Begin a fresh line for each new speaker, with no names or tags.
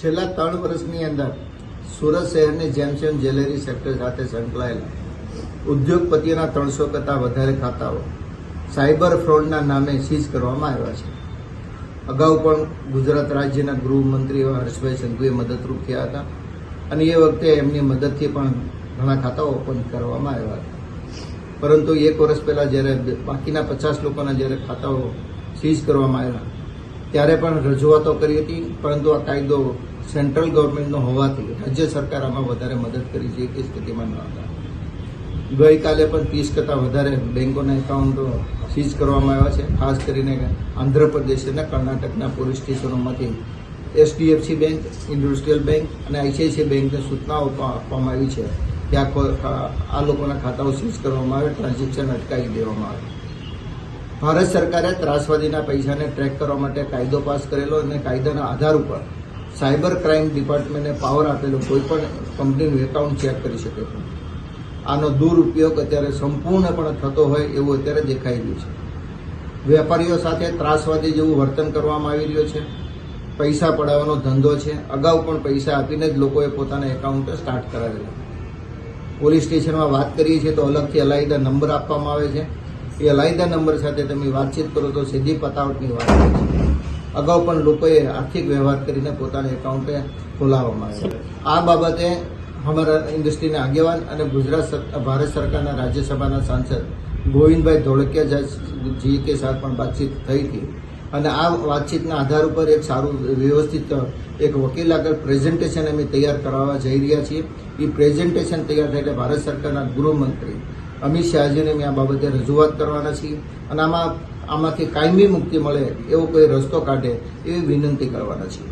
છેલ્લા ત્રણ વર્ષની અંદર સુરત શહેરની જેમસેમ જ્વેલરી સેક્ટર સાથે સંકળાયેલા ઉદ્યોગપતિઓના ત્રણસો કરતાં વધારે ખાતાઓ સાયબર ફ્રોડના નામે સીઝ કરવામાં આવ્યા છે. અગાઉ પણ ગુજરાત રાજ્યના ગૃહમંત્રી એવા હર્ષભાઈ સંઘવીએ મદદરૂપ થયા હતા અને એ વખતે એમની મદદથી પણ ઘણા ખાતાઓ ઓપન કરવામાં આવ્યા હતા. પરંતુ એક વર્ષ પહેલાં જ્યારે બાકીના પચાસ લોકોના જ્યારે ખાતાઓ સીઝ કરવામાં આવ્યા ત્યારે પણ રજૂઆતો કરી હતી, પરંતુ આ કાયદો સેન્ટ્રલ ગવર્મેન્ટનો હોવાથી રાજ્ય સરકાર આમાં વધારે મદદ કરી છે એ સ્થિતિમાં ન હતા. ગઈકાલે પણ ત્રીસ કરતાં વધારે બેંકોના એકાઉન્ટો સીઝ કરવામાં આવ્યા છે, ખાસ કરીને આંધ્રપ્રદેશ અને કર્ણાટકના પોલીસ સ્ટેશનોમાંથી એચડીએફસી બેંક, ઇન્ડસ્ટ્રીયલ બેંક અને આઈસીઆઈસીઆઈ બેંકને સૂચનાઓ આપવામાં આવી છે. કે આ લોકોના ખાતાઓ સીઝ કરવામાં આવે, ટ્રાન્ઝેક્શન અટકાવી દેવામાં આવે. ભારત સરકારે ત્રાસવાદીના પૈસાને ટ્રેક કરવા માટે કાયદો પાસ કરેલો અને કાયદાના આધાર ઉપર સાયબર ક્રાઇમ ડિપાર્ટમેન્ટને પાવર આપેલો કોઈ પણ કંપનીનું એકાઉન્ટ ચેક કરી શકે છે. આનો દુરુપયોગ અત્યારે સંપૂર્ણપણે થતો હોય એવું અત્યારે દેખાઈ રહ્યું છે. વેપારીઓ સાથે ત્રાસવાદી જેવું વર્તન કરવામાં આવી રહ્યું છે. પૈસા પડાવવાનો ધંધો છે. અગાઉ પણ પૈસા આપીને જ લોકોએ પોતાના એકાઉન્ટ સ્ટાર્ટ કરાવેલા. પોલીસ સ્ટેશનમાં વાત કરીએ છીએ તો અલગથી અલાયદા નંબર આપવામાં આવે છે. એ અલાયદા નંબર સાથે તમે વાતચીત કરો તો સીધી પતાવટની વાત છે. અગાઉ પણ લોકોએ આર્થિક વ્યવહાર કરીને પોતાના એકાઉન્ટે ખોલાવવામાં આવે આ બાબતે અમારા ઇન્ડસ્ટ્રીના આગેવાન અને ગુજરાત ભારત સરકારના રાજ્યસભાના સાંસદ ગોવિંદભાઈ ધોળકિયા જી કે સાથે પણ વાતચીત થઈ હતી. અને આ વાતચીતના આધાર ઉપર એક સારું વ્યવસ્થિત એક વકીલ આગળ પ્રેઝન્ટેશન અમે તૈયાર કરાવવા જઈ રહ્યા છીએ. એ પ્રેઝન્ટેશન તૈયાર થાય એટલે ભારત સરકારના ગૃહમંત્રી અમિત શાહજીને અમે આ બાબતે રજૂઆત કરવાના છીએ અને આમાં આમાંથી કાયમી મુક્તિ મળે એવો કોઈ રસ્તો કાઢે એવી વિનંતી કરવાના છીએ.